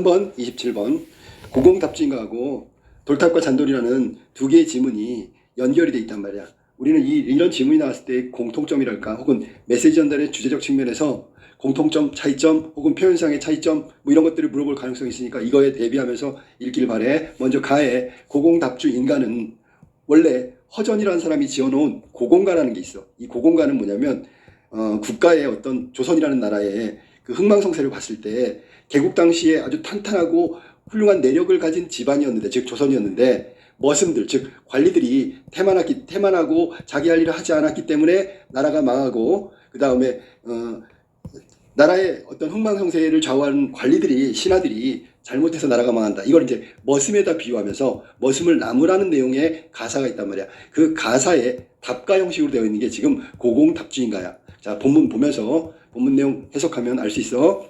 3번, 27번 고공답주인가하고 돌탑과 잔돌이라는 두 개의 지문이 연결이 돼 있단 말이야. 우리는 이, 이런 지문이 나왔을 때 공통점이랄까 혹은 메시지 전달의 주제적 측면에서 공통점, 차이점 혹은 표현상의 차이점 뭐 이런 것들을 물어볼 가능성이 있으니까 이거에 대비하면서 읽길 바래. 먼저 가에 고공답주 인가는 원래 허전이라는 사람이 지어놓은 고공가라는 게 있어. 이 고공가는 뭐냐면 어, 국가의 어떤 조선이라는 나라의 그 흥망성쇠를 봤을 때 개국 당시에 아주 탄탄하고 훌륭한 내력을 가진 집안이었는데 즉 조선이었는데 머슴들 즉 관리들이 태만하기 태만하고 자기 할 일을 하지 않았기 때문에 나라가 망하고 그 다음에 어, 나라의 어떤 흥망성쇠를 좌우하는 관리들이 신하들이 잘못해서 나라가 망한다. 이걸 이제 머슴에다 비유하면서 머슴을 나무라는 내용의 가사가 있단 말이야. 그 가사에 답가 형식으로 되어 있는 게 지금 고공답주인가야. 자 본문 보면서 본문 내용 해석하면 알 수 있어.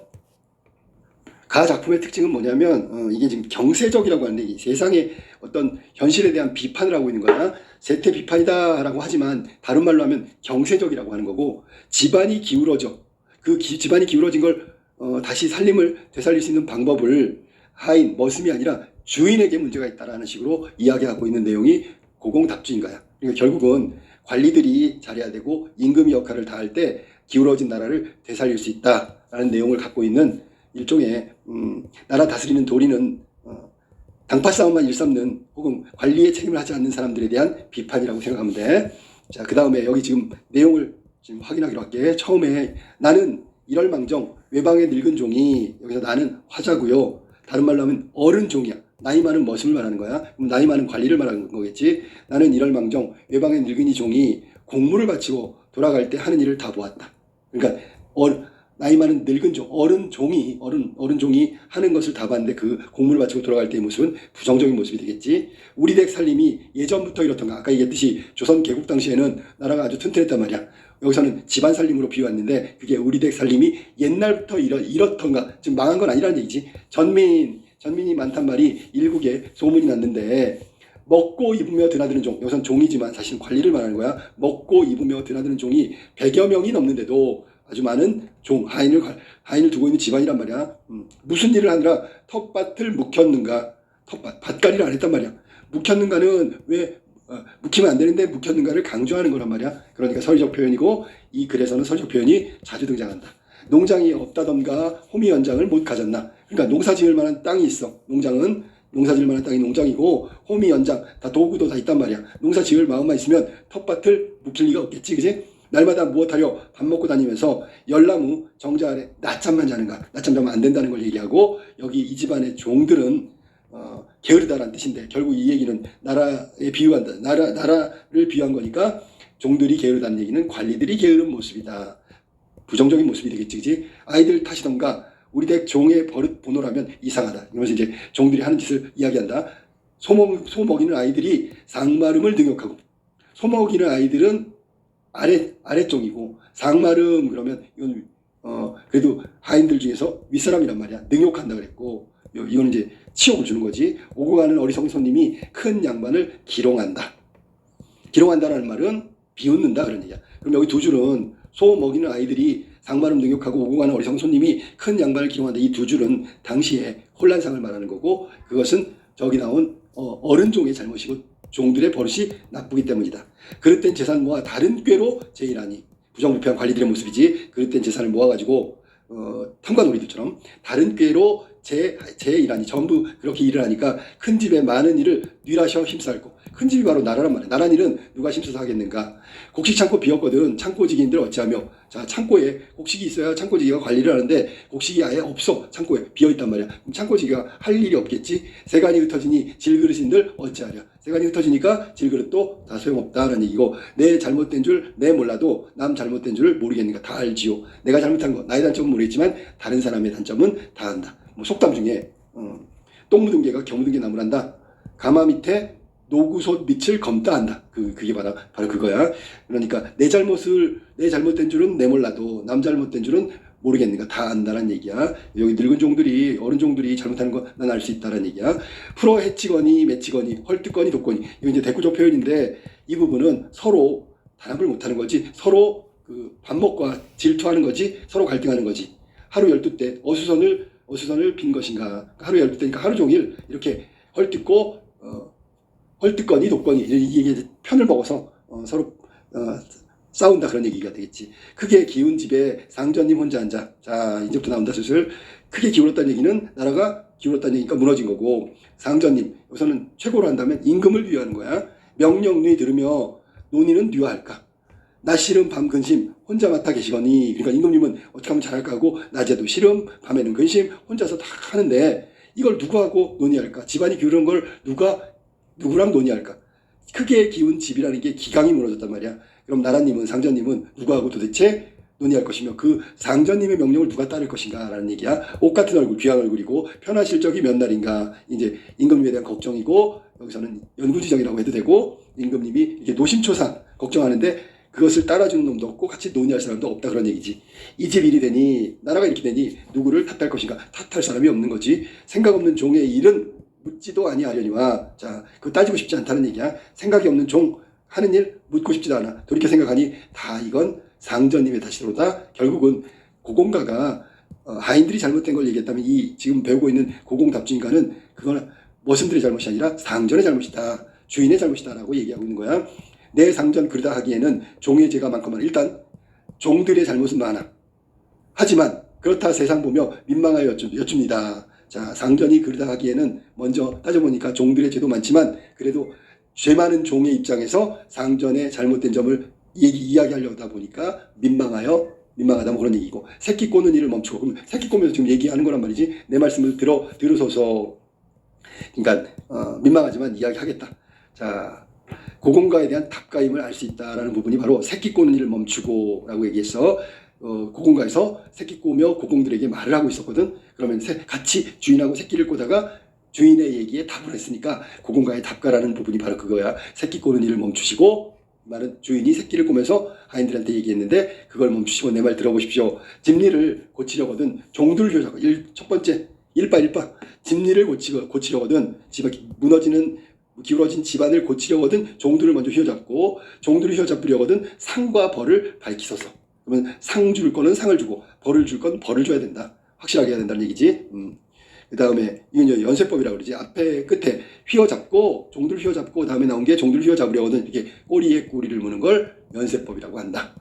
가 작품의 특징은 뭐냐면 어, 이게 지금 경세적이라고 하는데 이 세상의 어떤 현실에 대한 비판을 하고 있는 거야. 세태 비판이다라고 하지만 다른 말로 하면 경세적이라고 하는 거고 집안이 기울어져. 그 기- 집안이 기울어진 걸 어, 다시 살림을 되살릴 수 있는 방법을 하인 머슴이 아니라 주인에게 문제가 있다라는 식으로 이야기하고 있는 내용이 고공답주인가야. 그러니까 결국은 관리들이 잘해야 되고 임금이 역할을 다할 때 기울어진 나라를 되살릴 수 있다라는 내용을 갖고 있는 일종의 음, 나라 다스리는 도리는 어, 당파 싸움만 일삼는 혹은 관리의 책임을 하지 않는 사람들에 대한 비판이라고 생각하면 돼. 자, 그 다음에 여기 지금 내용을 지금 확인하기로 할게. 처음에 나는 이럴망정 외방의 늙은 종이 여기서 나는 화자고요. 다른 말로 하면 어른 종이야. 나이 많은 머슴을 말하는 거야. 그럼 나이 많은 관리를 말하는 거겠지. 나는 이럴망정 외방의 늙은이 종이 공물을 바치고 돌아갈 때 하는 일을 다 보았다. 그러니까 어, 나이 많은 늙은 종, 어른 종이, 어른, 어른 종이 하는 것을 다 봤는데 그 공물을 바치고 돌아갈 때의 모습은 부정적인 모습이 되겠지. 우리 댁 살림이 예전부터 이렇던가. 아까 얘기했듯이 조선 개국 당시에는 나라가 아주 튼튼했단 말이야. 여기서는 집안 살림으로 비유했는데 그게 우리 댁 살림이 옛날부터 이렇, 이렇던가. 지금 망한 건 아니라는 얘기지. 전민, 전민이 많단 말이 일국에 소문이 났는데 먹고 입으며 드나드는 종, 여기선 종이지만 사실은 관리를 말하는 거야. 먹고 입으며 드나드는 종이 100여 명이 넘는데도 아주 많은 종, 하인을, 관- 하인을 두고 있는 집안이란 말이야. 음, 무슨 일을 하느라 텃밭을 묵혔는가? 텃밭, 밭갈이를 안 했단 말이야. 묵혔는가는 왜, 어, 묵히면 안 되는데 묵혔는가를 강조하는 거란 말이야. 그러니까 서리적 표현이고 이 글에서는 서리적 표현이 자주 등장한다. 농장이 없다던가 호미 연장을 못 가졌나? 그러니까 농사 지을 만한 땅이 있어. 농장은 농사 지을 만한 땅이 농장이고 호미 연장 다 도구도 다 있단 말이야. 농사 지을 마음만 있으면 텃밭을 묵힐 리가 없겠지, 그지? 날마다 무엇하려 밥 먹고 다니면서 열나무 정자 아래 낮잠만 자는가? 낮잠 자면 안 된다는 걸 얘기하고 여기 이 집안의 종들은 어, 게으르다라는 뜻인데 결국 이 얘기는 나라에 비유한다. 나라 나라를 비유한 거니까 종들이 게으르다는 얘기는 관리들이 게으른 모습이다. 부정적인 모습이 되겠지, 그지? 아이들 탓이던가 우리 댁 종의 버릇 본호라면 이상하다. 이러면서 이제 종들이 하는 짓을 이야기한다. 소먹, 소먹이는 아이들이 상마름을 능욕하고 소먹이는 아이들은 아래 아래쪽이고 상마름 그러면 이건 어 그래도 하인들 중에서 윗사람이란 말이야. 능욕한다 그랬고 요- 이거는 이제 치욕을 주는 거지. 오고 가는 어리석은 손님이 큰 양반을 기롱한다. 기롱한다라는 말은 비웃는다 그런 얘기야. 그럼 여기 두 줄은 소 먹이는 아이들이 상마름 능욕하고 오고 가는 어리석은 손님이 큰 양반을 기롱한다. 이 두 줄은 당시에 혼란상을 말하는 거고 그것은 저기 나온 어, 어른 종의 잘못이고 종들의 버릇이 나쁘기 때문이다. 그릇된 재산 모아 다른 꾀로 제일하니 부정부패한 관리들의 모습이지 그릇된 재산을 모아가지고 어, 탐관오리들처럼 다른 꾀로 제, 제 일하니 전부 그렇게 일을 하니까 큰 집에 많은 일을 뉘라셔 힘싸고 큰 집이 바로 나라란 말이야. 나란 일은 누가 힘써서 하겠는가? 곡식 창고 비었거든. 창고지기인들 어찌하며. 자 창고에 곡식이 있어야 창고지기가 관리를 하는데 곡식이 아예 없어. 창고에 비어있단 말이야. 그럼 창고지기가 할 일이 없겠지? 세간이 흩어지니 질그릇인들 어찌하랴? 세간이 흩어지니까 질그릇도 다 소용없다라는 얘기고 내 잘못된 줄 내 몰라도 남 잘못된 줄 모르겠는가? 다 알지요. 내가 잘못한 거 나의 단점은 모르겠지만 다른 사람의 단점은 다 안다. 뭐 속담 중에 어, 똥 묻은 개가 겨 묻은 개 나무란다. 가마 밑에 노구솥 밑을 검다 한다. 그, 그게 바로, 바로 그거야. 그러니까 내 잘못을, 내 잘못된 줄은 내 몰라도 남 잘못된 줄은 모르겠는가 다 안다는 얘기야. 여기 늙은 종들이, 어른 종들이 잘못하는 거 난 알 수 있다는 얘기야. 풀어 해치거니, 맺히거니, 헐뜯거니, 돕거니. 이거 이제 대꾸적 표현인데 이 부분은 서로 단합을 못하는 거지. 서로 그 반목과 질투하는 거지. 서로 갈등하는 거지. 하루 열두 때 어수선을 어수선을 빈 것인가 하루 열두 때니까 하루 종일 이렇게 헐뜯고 어, 헐뜯거니 돕거니 이게 편을 먹어서 어, 서로 어, 싸운다 그런 얘기가 되겠지. 크게 기운 집에 상전님 혼자 앉아. 자 이제부터 나온다 슬슬. 크게 기울었다는 얘기는 나라가 기울었다는 얘기니까 무너진 거고 상전님 여기서는 최고로 한다면 임금을 위하는 거야. 명령리 들으며 논의는 누하할까. 낮 시름 밤 근심 혼자 맡아 계시거니 그러니까 임금님은 어떻게 하면 잘할까 하고 낮에도 시름 밤에는 근심 혼자서 다 하는데 이걸 누구하고 논의할까 집안이 기울은 걸 누가 누구랑 논의할까? 크게 기운 집이라는 게 기강이 무너졌단 말이야. 그럼 나라님은 상전님은 누구하고 도대체 논의할 것이며 그 상전님의 명령을 누가 따를 것인가라는 얘기야. 옷 같은 얼굴 귀한 얼굴이고 편한 실적이 몇 날인가. 이제 임금님에 대한 걱정이고 여기서는 연구지정이라고 해도 되고 임금님이 이게 노심초사 걱정하는데 그것을 따라주는 놈도 없고 같이 논의할 사람도 없다 그런 얘기지. 이 집 일이 되니 나라가 이렇게 되니 누구를 탓할 것인가? 탓할 사람이 없는 거지. 생각 없는 종의 일은 묻지도 아니하려니와 자 그거 따지고 싶지 않다는 얘기야. 생각이 없는 종 하는 일 묻고 싶지도 않아. 돌이켜 생각하니 다 이건 상전님의 탓이로다. 결국은 고공가가 어, 하인들이 잘못된 걸 얘기했다면 이 지금 배우고 있는 고공답주인가는 그건 머슴들의 잘못이 아니라 상전의 잘못이다. 주인의 잘못이다라고 얘기하고 있는 거야. 내 상전 그러다 하기에는 종의 죄가 많구만. 일단 종들의 잘못은 많아. 하지만 그렇다 세상 보며 민망하여 여쭙, 여쭙니다. 자 상전이 그러다 하기에는 먼저 따져보니까 종들의 죄도 많지만 그래도 죄 많은 종의 입장에서 상전의 잘못된 점을 얘기, 이야기하려다 보니까 민망하여 민망하다 뭐 그런 얘기고 새끼 꼬는 일을 멈추고 그럼 새끼 꼬면서 지금 얘기하는 거란 말이지. 내 말씀을 들어 들으소서. 그러니까 어, 민망하지만 이야기하겠다. 자 고공가에 대한 답가임을 알 수 있다라는 부분이 바로 새끼 꼬는 일을 멈추고라고 얘기해서 어, 고공가에서 새끼 꼬며 고공들에게 말을 하고 있었거든. 그러면 새- 같이 주인하고 새끼를 꼬다가 주인의 얘기에 답을 했으니까 고공가의 답가라는 부분이 바로 그거야. 새끼 꼬는 일을 멈추시고 말은 주인이 새끼를 꼬면서 하인들한테 얘기했는데 그걸 멈추시고 내 말 들어보십시오. 집리를 고치려거든 종들 효자가 일, 첫 번째 일바 일바 집리를 고치, 고치려거든 집 무너지는 기울어진 집안을 고치려거든 종들을 먼저 휘어잡고 종들을 휘어잡으려거든 상과 벌을 밝히소서. 그러면 상 줄 거는 상을 주고 벌을 줄 건 벌을 줘야 된다. 확실하게 해야 된다는 얘기지. 음. 그 다음에 이건 연쇄법이라고 그러지. 앞에 끝에 휘어잡고 종들 휘어잡고 다음에 나온 게 종들 휘어잡으려거든 이렇게 꼬리에 꼬리를 무는 걸 연쇄법이라고 한다.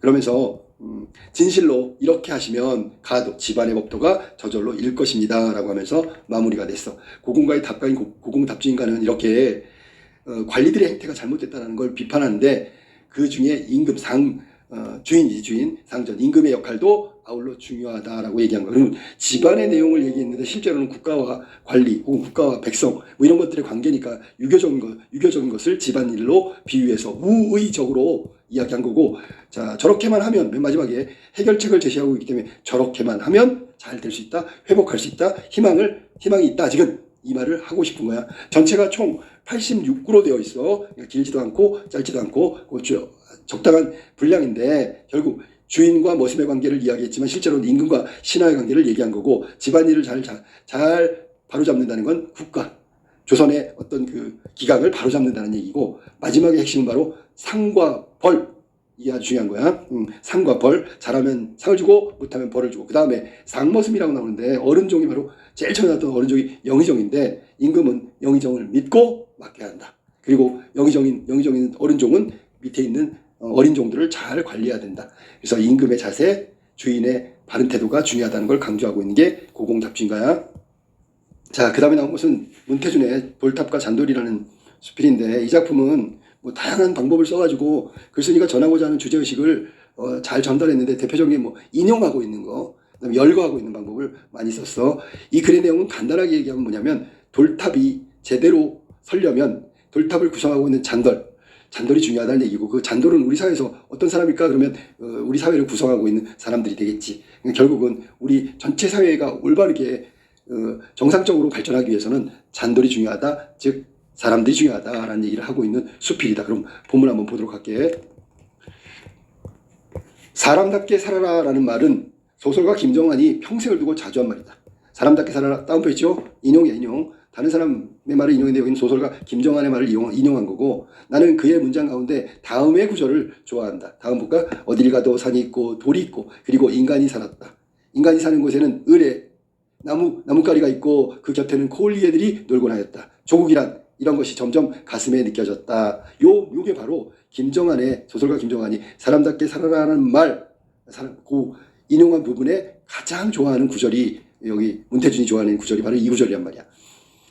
그러면서 음, 진실로 이렇게 하시면 가도 집안의 법도가 저절로 일 것입니다 라고 하면서 마무리가 됐어. 고공가의 답가인 고- 고공답주인가는 이렇게 어, 관리들의 행태가 잘못됐다는 걸 비판하는데 그 중에 임금 상 어, 주인이지 주인 상전 임금의 역할도 아울러 중요하다라고 얘기한 거. 그러면 집안의 내용을 얘기했는데 실제로는 국가와 관리 혹은 국가와 백성 뭐 이런 것들의 관계니까 유교적인 것 유교적인 것을 집안일로 비유해서 우의적으로 이야기한 거고 자 저렇게만 하면 맨 마지막에 해결책을 제시하고 있기 때문에 저렇게만 하면 잘 될 수 있다 회복할 수 있다 희망을 희망이 있다 아직은 이 말을 하고 싶은 거야 전체가 총 86구로 되어 있어. 그러니까 길지도 않고 짧지도 않고 그 주- 적당한 분량인데 결국 주인과 머슴의 관계를 이야기했지만 실제로는 임금과 신하의 관계를 얘기한 거고 집안일을 잘, 잘, 잘 바로잡는다는 건 국가 조선의 어떤 그 기강을 바로잡는다는 얘기고 마지막의 핵심은 바로 상과 벌 이게 아주 중요한 거야. 음, 상과 벌 잘하면 상을 주고 못하면 벌을 주고 그 다음에 상머슴이라고 나오는데 어른종이 바로 제일 처음에 나왔던 어른종이 영의정인데 임금은 영의정을 믿고 맡게 한다. 그리고 영의정인 영의정인 어른종은 밑에 있는 어, 어린 종들을 잘 관리해야 된다. 그래서 임금의 자세, 주인의 바른 태도가 중요하다는 걸 강조하고 있는 게 고공잡주인가야. 자, 그 다음에 나온 것은 문태준의 돌탑과 잔돌이라는 수필인데 이 작품은 뭐 다양한 방법을 써가지고 글쓴이가 전하고자 하는 주제의식을 어, 잘 전달했는데 대표적인 뭐 인용하고 있는 거, 그다음에 열거하고 있는 방법을 많이 썼어. 이 글의 내용은 간단하게 얘기하면 뭐냐면 돌탑이 제대로 설려면 돌탑을 구성하고 있는 잔돌, 잔돌이 중요하다는 얘기고 그 잔돌은 우리 사회에서 어떤 사람일까 그러면 어, 우리 사회를 구성하고 있는 사람들이 되겠지. 그러니까 결국은 우리 전체 사회가 올바르게 어, 정상적으로 발전하기 위해서는 잔돌이 중요하다. 즉 사람들이 중요하다라는 얘기를 하고 있는 수필이다. 그럼 본문 한번 보도록 할게. 사람답게 살아라라는 말은 소설가 김정환이 평생을 두고 자주 한 말이다. 사람답게 살아라 다운표 있죠? 인용이야 인용. 다른 사람의 말을 인용했는데 여기는 소설가 김정환의 말을 이용, 인용 한 거고 나는 그의 문장 가운데 다음의 구절을 좋아한다. 다음 볼까? 어딜 가도 산이 있고 돌이 있고 그리고 인간이 살았다. 인간이 사는 곳에는 을에 나무 나뭇가리가 있고 그 곁에는 코올리애들이 놀곤 하였다. 조국이란 이런 것이 점점 가슴에 느껴졌다. 요 요게 바로 김정한의 소설가 김정한이 사람답게 살아라는 말, 그 인용한 부분에 가장 좋아하는 구절이 여기 문태준이 좋아하는 구절이 바로 이 구절이란 말이야.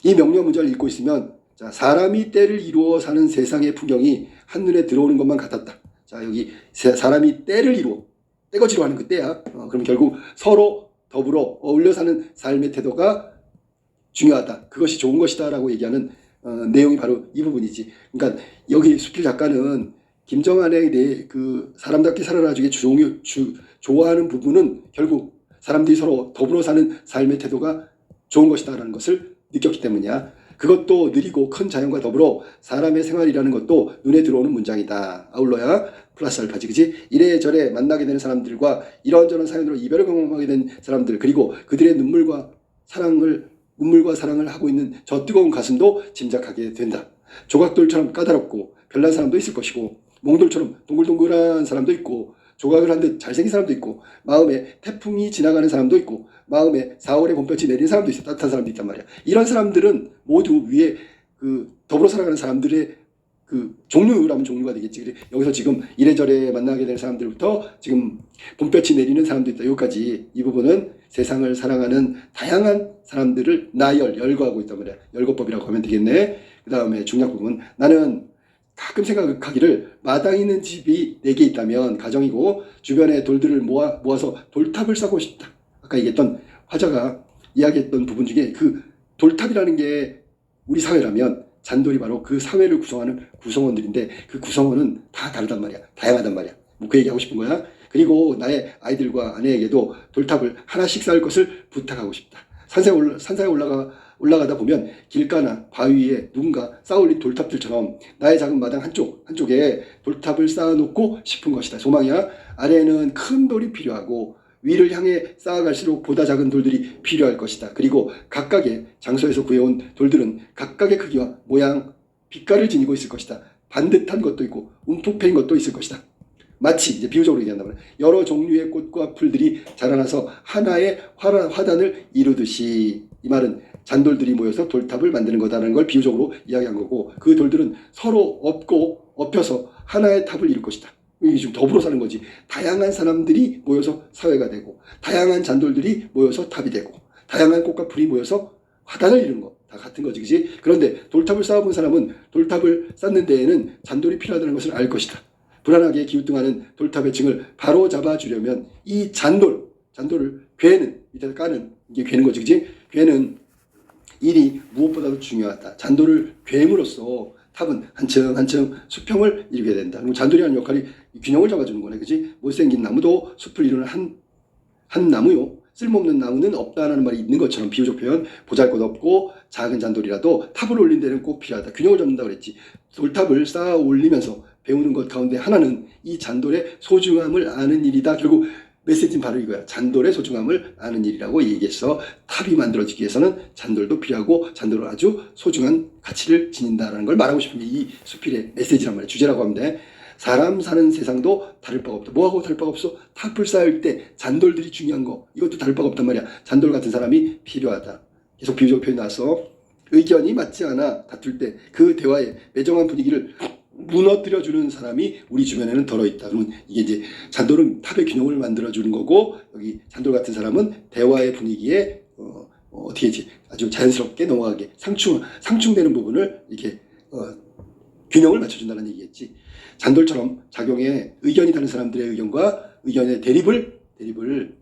이 명령 문자를 읽고 있으면 자 사람이 때를 이루어 사는 세상의 풍경이 한눈에 들어오는 것만 같았다. 자 여기 세- 사람이 때를 이루어 떼거지로 하는 그 때야. 어, 그럼 결국 서로 더불어 어울려 사는 삶의 태도가 중요하다. 그것이 좋은 것이다라고 얘기하는 어, 내용이 바로 이 부분이지. 그러니까 여기 수필 작가는 김정한의 내 그 사람답게 살아라 중에 주, 주, 좋아하는 부분은 결국 사람들이 서로 더불어 사는 삶의 태도가 좋은 것이다라는 것을 느꼈기 때문이야. 그것도 느리고 큰 자연과 더불어 사람의 생활이라는 것도 눈에 들어오는 문장이다. 아울러야 플러스 알파지 그지? 이래저래 만나게 되는 사람들과 이런저런 사연으로 이별을 경험하게 된 사람들 그리고 그들의 눈물과 사랑을 눈물과 사랑을 하고 있는 저 뜨거운 가슴도 짐작하게 된다. 조각돌처럼 까다롭고 별난 사람도 있을 것이고 몽돌처럼 동글동글한 사람도 있고 조각을 한 듯 잘생긴 사람도 있고 마음에 태풍이 지나가는 사람도 있고 마음에 4월에 봄볕이 내리는 사람도 있어 따뜻한 사람도 있단 말이야. 이런 사람들은 모두 위에 그 더불어 살아가는 사람들의 그 종류라면 종류가 되겠지. 여기서 지금 이래저래 만나게 되는 사람들부터 지금 봄볕이 내리는 사람도 있다. 여기까지 이 부분은 세상을 사랑하는 다양한 사람들을 나열 열거하고 있단 말이야. 열거법이라고 하면 되겠네. 그 다음에 중요한 부분 나는 가끔 생각하기를 마당 있는 집이 네 개 있다면 가정이고 주변에 돌들을 모아 모아서 돌탑을 쌓고 싶다. 아까 얘기했던 화자가 이야기했던 부분 중에 그 돌탑이라는 게 우리 사회라면 잔돌이 바로 그 사회를 구성하는 구성원들인데 그 구성원은 다 다르단 말이야. 다양하단 말이야. 뭐 그 얘기 하고 싶은 거야. 그리고 나의 아이들과 아내에게도 돌탑을 하나씩 쌓을 것을 부탁하고 싶다. 산사에 올라, 산사에 올라가 올라가다 보면 길가나 바위 위에 누군가 쌓아올린 돌탑들처럼 나의 작은 마당 한쪽 한쪽에 돌탑을 쌓아놓고 싶은 것이다. 소망이야. 아래에는 큰 돌이 필요하고 위를 향해 쌓아갈수록 보다 작은 돌들이 필요할 것이다. 그리고 각각의 장소에서 구해온 돌들은 각각의 크기와 모양, 빛깔을 지니고 있을 것이다. 반듯한 것도 있고 움푹 패인 것도 있을 것이다. 마치 이제 비유적으로 얘기한다면 여러 종류의 꽃과 풀들이 자라나서 하나의 화단을 이루듯이 이 말은 잔돌들이 모여서 돌탑을 만드는 거다라는 걸 비유적으로 이야기한 거고 그 돌들은 서로 엎고 엎여서 하나의 탑을 이룰 것이다. 이게 지금 더불어 사는 거지. 다양한 사람들이 모여서 사회가 되고 다양한 잔돌들이 모여서 탑이 되고 다양한 꽃과 풀이 모여서 화단을 이루는 거. 다 같은 거지, 그지? 그런데 돌탑을 쌓아본 사람은 돌탑을 쌓는 데에는 잔돌이 필요하다는 것을 알 것이다. 불안하게 기우뚱하는 돌탑의 층을 바로 잡아주려면 이 잔돌, 잔돌을 괴는, 밑에서 까는, 이게 괴는 거지, 그지? 괴는 일이 무엇보다도 중요하다. 잔돌을 괴임으로써 탑은 한층 한층 수평을 이루게 된다. 그리고 잔돌이라는 역할이 균형을 잡아주는 거네, 그지? 못생긴 나무도 숲을 이루는 한, 한 나무요. 쓸모없는 나무는 없다라는 말이 있는 것처럼 비유적 표현, 보잘 것 없고 작은 잔돌이라도 탑을 올린 데는 꼭 필요하다. 균형을 잡는다 그랬지. 돌탑을 쌓아 올리면서 배우는 것 가운데 하나는 이 잔돌의 소중함을 아는 일이다. 결국 메시지는 바로 이거야. 잔돌의 소중함을 아는 일이라고 얘기했어. 탑이 만들어지기 위해서는 잔돌도 필요하고 잔돌은 아주 소중한 가치를 지닌다라는 걸 말하고 싶은 게 이 수필의 메시지란 말이야. 주제라고 하면 돼. 사람 사는 세상도 다를 바가 없다. 뭐하고 다를 바가 없어? 탑을 쌓을 때 잔돌들이 중요한 거. 이것도 다를 바가 없단 말이야. 잔돌 같은 사람이 필요하다. 계속 비유적 표현 나왔어. 의견이 맞지 않아 다툴 때 그 대화의 매정한 분위기를 무너뜨려 주는 사람이 우리 주변에는 덜어 있다. 그러면 이게 이제 잔돌은 탑의 균형을 만들어 주는 거고 여기 잔돌 같은 사람은 대화의 분위기에 어, 어, 떻게 지 아주 자연스럽게 넘어가게 상충 상충되는 부분을 이렇게 어, 균형을 맞춰준다는 얘기겠지. 잔돌처럼 작용에 의견이 다른 사람들의 의견과 의견의 대립을 대립을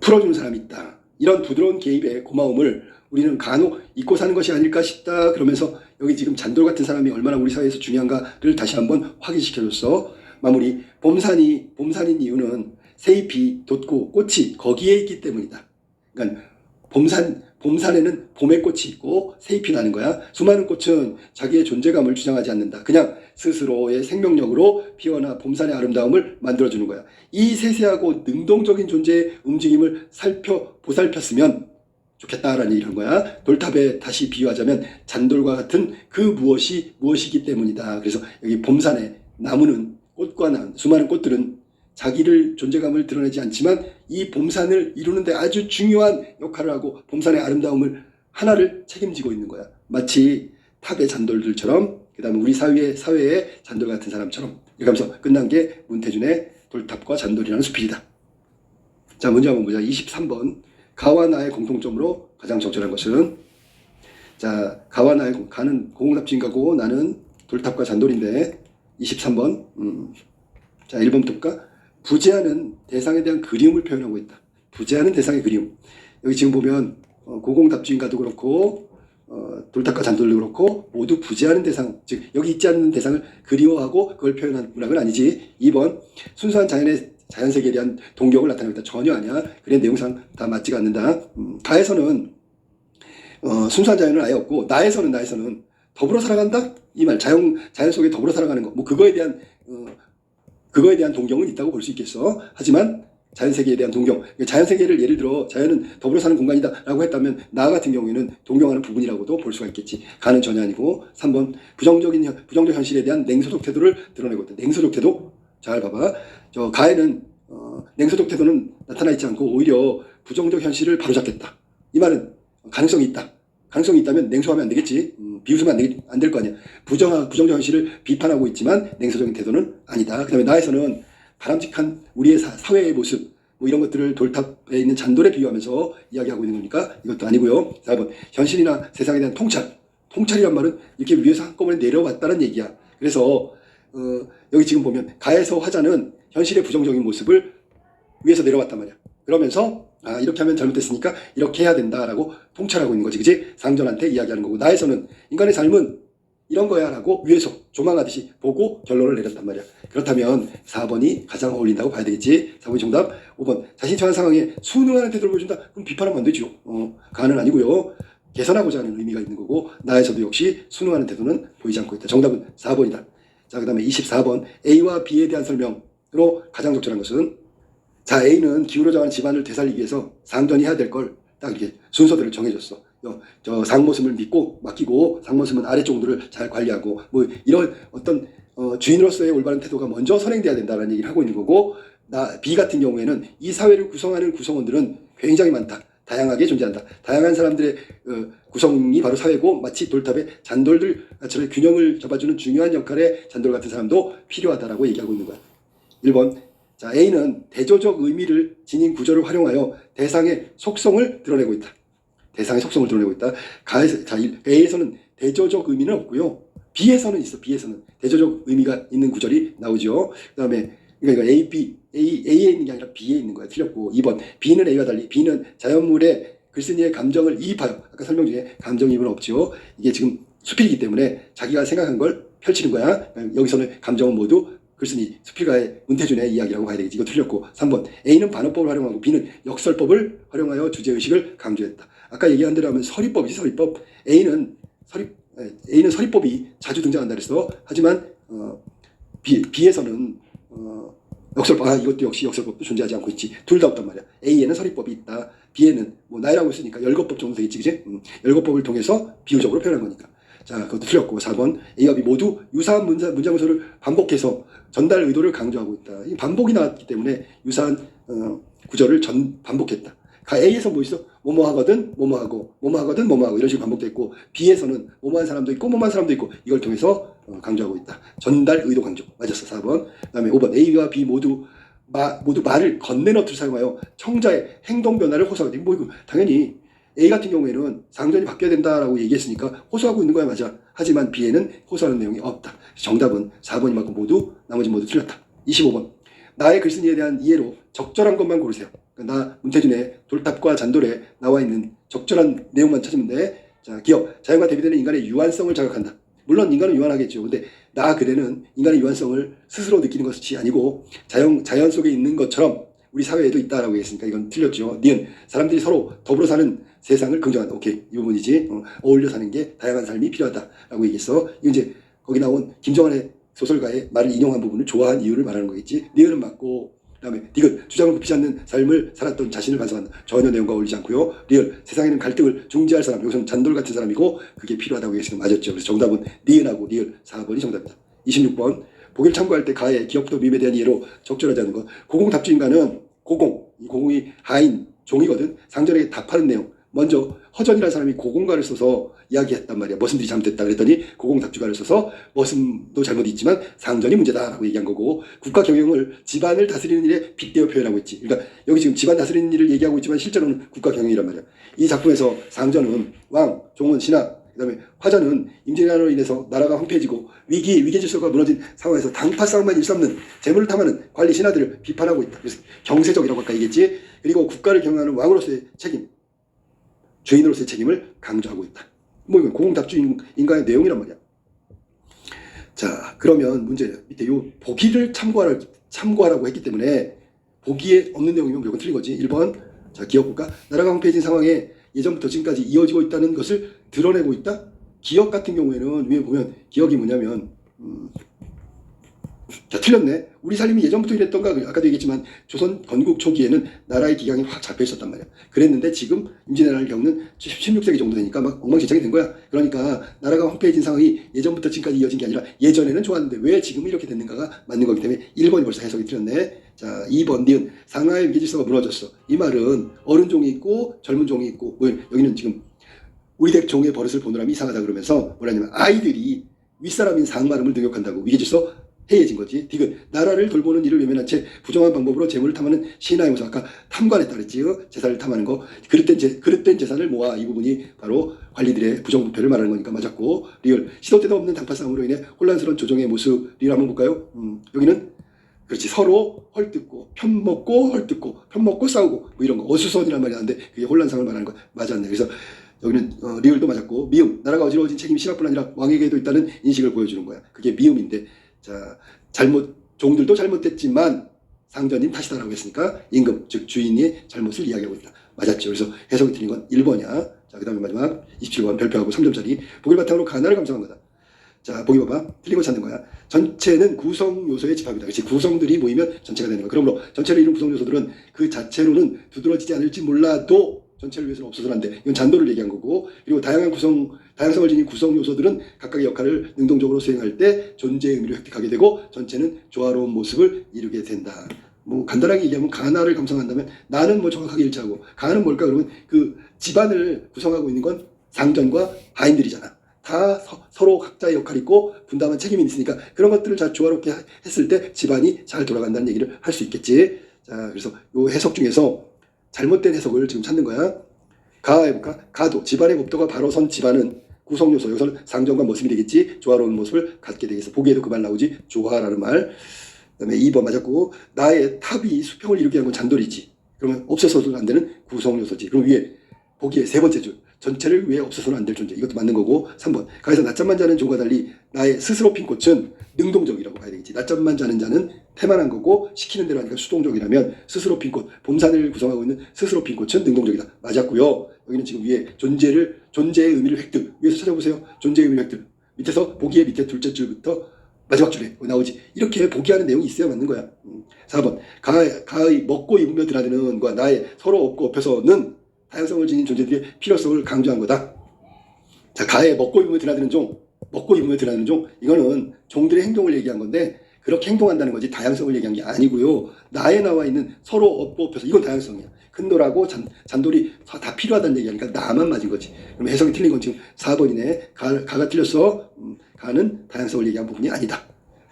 풀어주는 사람이 있다. 이런 부드러운 개입의 고마움을 우리는 간혹 잊고 사는 것이 아닐까 싶다. 그러면서 여기 지금 잔돌 같은 사람이 얼마나 우리 사회에서 중요한가를 다시 한번 확인시켜줬어. 마무리. 봄산이 봄산인 이유는 새잎이 돋고 꽃이 거기에 있기 때문이다. 그러니까 봄산 봄산에는 봄의 꽃이 있고 새잎이 나는 거야. 수많은 꽃은 자기의 존재감을 주장하지 않는다. 그냥 스스로의 생명력으로 피어나 봄산의 아름다움을 만들어주는 거야. 이 세세하고 능동적인 존재의 움직임을 살펴 보살폈으면 좋겠다라는 한 거야. 돌탑에 다시 비유하자면 잔돌과 같은 그 무엇이 무엇이기 때문이다. 그래서 여기 봄산에 나무는 꽃과 나 수많은 꽃들은 자기를 존재감을 드러내지 않지만 이 봄산을 이루는데 아주 중요한 역할을 하고 봄산의 아름다움을 하나를 책임지고 있는 거야. 마치 탑의 잔돌들처럼 그다음에 우리 사회의 사회의 잔돌 같은 사람처럼 이렇게 하면서 끝난 게 문태준의 돌탑과 잔돌이라는 수필이다. 자 문제 한번 보자. 23번 가와 나의 공통점으로 가장 적절한 것은 자 가와 나의 공- 가는 공공답지인가고 나는 돌탑과 잔돌인데 23번 음. 자 1번부터 볼까? 부재하는 대상에 대한 그리움을 표현하고 있다. 부재하는 대상의 그리움. 여기 지금 보면 어, 고공답주인가도 그렇고 어, 돌탑과 잔돌도 그렇고 모두 부재하는 대상, 즉 여기 있지 않는 대상을 그리워하고 그걸 표현한 문학은 아니지. 2번 순수한 자연의 자연 세계에 대한 동경을 나타내고 있다. 전혀 아니야. 그래 내용상 다 맞지가 않는다. 음, 가에서는 어, 순수한 자연은 아예 없고 나에서는 나에서는 더불어 살아간다. 이 말 자연 자연 속에 더불어 살아가는 거. 뭐 그거에 대한 어, 그거에 대한 동경은 있다고 볼 수 있겠어. 하지만 자연 세계에 대한 동경, 자연 세계를 예를 들어 자연은 더불어 사는 공간이다라고 했다면 나 같은 경우에는 동경하는 부분이라고도 볼 수가 있겠지. 가는 전혀 아니고 3번 부정적인 현- 부정적 현실에 대한 냉소적 태도를 드러내고 있다. 냉소적 태도 잘 봐봐. 저 가에는 어, 냉소적 태도는 나타나 있지 않고 오히려 부정적 현실을 바로잡겠다. 이 말은 가능성이 있다. 가능성이 있다면 냉소하면 안 되겠지. 음, 비웃으면 안 될 거 아니야. 부정, 부정적 현실을 비판하고 있지만 냉소적인 태도는 아니다. 그 다음에 나에서는 바람직한 우리의 사, 사회의 모습, 뭐 이런 것들을 돌탑에 있는 잔돌에 비유하면서 이야기하고 있는 거니까 이것도 아니고요. 4번, 현실이나 세상에 대한 통찰. 통찰이란 말은 이렇게 위에서 한꺼번에 내려왔다는 얘기야. 그래서, 어, 여기 지금 보면 가에서 화자는 현실의 부정적인 모습을 위에서 내려왔단 말이야. 그러면서 아 이렇게 하면 잘못됐으니까 이렇게 해야 된다라고 통찰하고 있는 거지. 그지? 상전한테 이야기하는 거고. 나에서는 인간의 삶은 이런 거야라고 위에서 조망하듯이 보고 결론을 내렸단 말이야. 그렇다면 4번이 가장 어울린다고 봐야 되겠지? 4번이 정답 5번. 자신 처한 상황에 순응하는 태도를 보여준다? 그럼 비판하면 안 되죠 어, 가는 아니고요. 개선하고자 하는 의미가 있는 거고 나에서도 역시 순응하는 태도는 보이지 않고 있다. 정답은 4번이다 자 그 다음에 24번 A와 B에 대한 설명으로 가장 적절한 것은 자, A는 기울어져 가는 집안을 되살리기 위해서 상전이 해야 될 걸 딱 이렇게 순서대로 정해줬어. 어, 저 상모습을 믿고 맡기고 상모습은 아래쪽들을 잘 관리하고 뭐 이런 어떤 어, 주인으로서의 올바른 태도가 먼저 선행돼야 된다는 얘기를 하고 있는 거고 나 B 같은 경우에는 이 사회를 구성하는 구성원들은 굉장히 많다. 다양하게 존재한다. 다양한 사람들의 어, 구성이 바로 사회고 마치 돌탑의 잔돌들처럼 균형을 잡아주는 중요한 역할의 잔돌 같은 사람도 필요하다라고 얘기하고 있는 거야. 1번 자, A는 대조적 의미를 지닌 구조를 활용하여 대상의 속성을 드러내고 있다. 대상의 속성을 드러내고 있다. 자, 일- A에서는 대조적 의미는 없고요. B에서는 있어. B에서는 대조적 의미가 있는 구절이 나오죠. 그 다음에 그러니까 이거 A, B, A, A에 있는 게 아니라 B에 있는 거야. 틀렸고 2번 B는 A와 달리 B는 자연물의 글쓴이의 감정을 이입하여 아까 설명 중에 감정이입은 없죠. 이게 지금 수필이기 때문에 자기가 생각한 걸 펼치는 거야. 여기서는 감정은 모두 글쓴이 수필가의 문태준의 이야기라고 봐야 되겠지. 이거 틀렸고 3번 A는 반어법을 활용하고 B는 역설법을 활용하여 주제의식을 강조했다. 아까 얘기한 대로 하면 서리법이지 서리법. A는 서리 에, A는 서리법이 자주 등장한다 그랬어. 하지만 어, B, B에서는 어, 역설법, 아, 이것도 역시 역설법도 존재하지 않고 있지. 둘 다 없단 말이야. A에는 서리법이 있다. B에는 뭐 나이라고 했으니까 열거법 정도 되겠지, 그지? 음, 열거법을 통해서 비유적으로 표현한 거니까. 자, 그것도 틀렸고 4번 A와 B 모두 유사한 문자, 문장 구조를 반복해서 전달 의도를 강조하고 있다. 이 반복이 나왔기 때문에 유사한 어, 구조를 전 반복했다. 가 A에서 뭐 있어? 뭐뭐 하거든, 뭐뭐 하고, 뭐뭐 하거든, 뭐뭐 하고 이런 식으로 반복됐고 B에서는 뭐뭐 한 사람도 있고 뭐뭐 한 사람도 있고 이걸 통해서 어, 강조하고 있다. 전달 의도 강조 맞았어 4번. 그다음에 5번 A와 B 모두 마, 모두 말을 건넨 어투를 사용하여 청자의 행동 변화를 호소하거든. 뭐 이거 당연히 A 같은 경우에는 상전이 바뀌어야 된다라고 얘기했으니까 호소하고 있는 거야 맞아. 하지만 B에는 호소하는 내용이 없다. 정답은 4번이 맞고 모두 나머지 모두 틀렸다. 25번 나의 글쓴이에 대한 이해로 적절한 것만 고르세요. 그러니까 나 문태준의 돌탑과 잔돌에 나와 있는 적절한 내용만 찾으면 돼. 자, 기억. 자연과 대비되는 인간의 유한성을 자극한다. 물론 인간은 유한하겠죠. 근데 나 그대는 인간의 유한성을 스스로 느끼는 것이 아니고 자연, 자연 속에 있는 것처럼 우리 사회에도 있다라고 얘기했으니까 이건 틀렸죠. 니은 사람들이 서로 더불어 사는 세상을 긍정한다. 오케이. 이 부분이지. 어, 어울려 사는 게 다양한 삶이 필요하다라고 얘기했어. 이거 이제 거기 나온 김정환의 소설가의 말을 인용한 부분을 좋아한 이유를 말하는 거겠지. 니은은 맞고 그 다음에 디귿 주장을 굽히지 않는 삶을 살았던 자신을 반성한다. 전혀 내용과 어울리지 않고요. 리을 세상에는 갈등을 중재할 사람 여기서는 잔돌 같은 사람이고 그게 필요하다고 얘기했으니까 맞았죠. 그래서 정답은 니은하고 리을 4번이 정답이다. 26번 보기를 참고할 때 가의 기억도 밈에 대한 이해로 적절하지 않은 것. 고공답주인가는 고공, 이 고공이 하인, 종이거든. 상전에게 답하는 내용. 먼저 허전이라는 사람이 고공가를 써서 이야기했단 말이야. 머슴들이 잘못됐다 그랬더니 고공답주가를 써서 머슴도 잘못이 있지만 상전이 문제다라고 얘기한 거고 국가 경영을 집안을 다스리는 일에 빗대어 표현하고 있지. 그러니까 여기 지금 집안 다스리는 일을 얘기하고 있지만 실제로는 국가 경영이란 말이야. 이 작품에서 상전은 왕, 종은 신하, 그다음에 화자는 임진왜란으로 인해서 나라가 황폐해지고 위기 위기 질서가 무너진 상황에서 당파 싸움만 일삼는 재물을 탐하는 관리 신하들을 비판하고 있다. 그래서 경세적이라고 아까 얘기했지. 그리고 국가를 경영하는 왕으로서의 책임, 주인으로서의 책임을 강조하고 있다. 뭐 이건 공공답주인 인간의 내용이란 말이야. 자 그러면 문제 밑에 요 보기를 참고하라 참고하라고 했기 때문에 보기에 없는 내용이면 무조건 틀린 거지. 1번 자 기업국가 나라가 황폐해진 상황에 예전부터 지금까지 이어지고 있다는 것을 드러내고 있다. 기억 같은 경우에는 위에 보면 기억이 뭐냐면 음, 자 틀렸네. 우리 살림이 예전부터 이랬던가 아까도 얘기했지만 조선 건국 초기에는 나라의 기강이 확 잡혀 있었단 말이야. 그랬는데 지금 임진왜란을 겪는 16세기 정도 되니까 막 엉망진창이 된 거야. 그러니까 나라가 황폐해진 상황이 예전부터 지금까지 이어진 게 아니라 예전에는 좋았는데 왜 지금 이렇게 됐는가가 맞는 거기 때문에 1번이 벌써 해석이 틀렸네. 자 2번 니은 상하의 위계질서가 무너졌어. 이 말은 어른 종이 있고 젊은 종이 있고 뭐 여기는 지금 우리 댁 종의 버릇을 보느라면 이상하다 그러면서 뭐라냐면 아이들이 윗사람인 상마름을 능욕한다고 위계질서 해해진 거지. 디귿 나라를 돌보는 일을 외면한 채 부정한 방법으로 재물을 탐하는 신하의 모습. 아까 탐관했다 그랬지요. 재산을 탐하는 거. 그릇된 재, 그릇된 재산을 모아 이 부분이 바로 관리들의 부정부패를 말하는 거니까 맞았고. 리얼. 시도 때도 없는 당파 싸움으로 인해 혼란스러운 조정의 모습을 한번 볼까요? 음, 여기는 그렇지. 서로 헐뜯고 편먹고 헐뜯고 편먹고 싸우고 뭐 이런 거. 어수선이란 말이 나는데 그게 혼란상을 말하는 거. 맞았네. 그래서 여기는 어, 리을도 맞았고. 미음 나라가 어지러워진 책임이 신하뿐 아니라 왕에게도 있다는 인식을 보여주는 거야. 그게 미음인데 자 잘못 종들도 잘못됐지만 상전인 탓이다라고 했으니까 임금 즉 주인이 잘못을 이야기하고 있다. 맞았죠. 그래서 해석이 틀린 건 1번이야. 자 그 다음에 마지막 27번 별표하고 3점짜리 보기를 바탕으로 가나를 감상한 거다. 자 보기 봐봐 틀린 거 찾는 거야. 전체는 구성 요소의 집합이다. 그렇지 구성들이 모이면 전체가 되는 거야. 그러므로 전체를 이룬 구성 요소들은 그 자체로는 두드러지지 않을지 몰라도 전체를 위해서는 없어서는 안 돼. 이건 잔도를 얘기한 거고 그리고 다양한 구성 다양성을 지닌 구성 요소들은 각각의 역할을 능동적으로 수행할 때 존재의 의미를 획득하게 되고 전체는 조화로운 모습을 이루게 된다. 뭐 간단하게 얘기하면 가나를 감상한다면 나는 뭐 정확하게 일치하고 가는 뭘까 그러면 그 집안을 구성하고 있는 건 상전과 하인들이잖아. 다 서, 로 각자의 역할이 있고 분담한 책임이 있으니까 그런 것들을 잘 조화롭게 하- 했을 때 집안이 잘 돌아간다는 얘기를 할 수 있겠지. 자, 그래서 요 해석 중에서 잘못된 해석을 지금 찾는 거야. 가 해볼까? 가도 집안의 법도가 바로 선 집안은 구성 요소 여기서는 상정과 모습이 되겠지. 조화로운 모습을 갖게 되겠어. 보기에도 그 말 나오지. 조화라는 말. 그다음에 2번 맞았고 나의 탑이 수평을 이루게 하는 건 잔돌이지. 그러면 없어서는 안 되는 구성 요소지. 그럼 위에 보기에 세 번째 줄 전체를 위해 없어서는 안 될 존재. 이것도 맞는 거고 3번 가에서 낮잠만 자는 종과 달리 나의 스스로 핀 꽃은 능동적이라고 봐야 되겠지. 낮잠만 자는 자는 태만한 거고 시키는 대로 하니까 수동적이라면 스스로 핀 꽃, 봄산을 구성하고 있는 스스로 핀 꽃은 능동적이다. 맞았고요. 여기는 지금 위에 존재를 존재의 의미를 획득. 위에서 찾아보세요. 존재의 의미를 획득. 밑에서 보기의 밑에 둘째 줄부터 마지막 줄에 나오지. 이렇게 보기하는 내용이 있어야 맞는 거야. 음. 4번 가의, 가의 먹고 입으며 드나드는 과 나의 서로 업고 엎혀서는 다양성을 지닌 존재들의 필요성을 강조한 거다. 자, 가의 먹고 입으며 드나드는 종, 먹고 입으며 드나드는 종, 이거는 종들의 행동을 얘기한 건데 그렇게 행동한다는 거지 다양성을 얘기한 게 아니고요. 나에 나와 있는 서로 업고 엎혀서 이건 다양성이야. 큰돌하고 잔, 잔돌이 다- 다 필요하다는 얘기하니까 나만 맞은 거지. 그럼 해석이 틀린 건 지금 4번이네. 가, 가가 틀렸어. 음, 가는 다양성을 얘기한 부분이 아니다.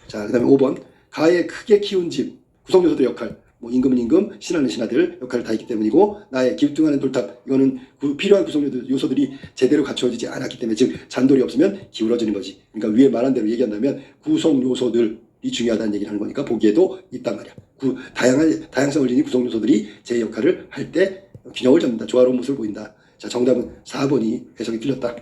자, 그 다음에 5번. 가의 크게 키운 집, 구성요소들의 역할. 뭐 임금은 임금, 신하는 신하들 역할을 다 있기 때문이고 나의 기우뚱하는 돌탑 이거는 구- 필요한 구성 요소들이 제대로 갖춰지지 않았기 때문에 즉 잔돌이 없으면 기울어지는 거지. 그러니까 위에 말한 대로 얘기한다면 구성 요소들 이 중요하다는 얘기를 하는 거니까 보기에도 있단 말이야. 구, 다양한 다양성을 지닌 구성 요소들이 제 역할을 할 때 균형을 잡는다. 조화로운 모습을 보인다. 자 정답은 4번이 해석이 틀렸다.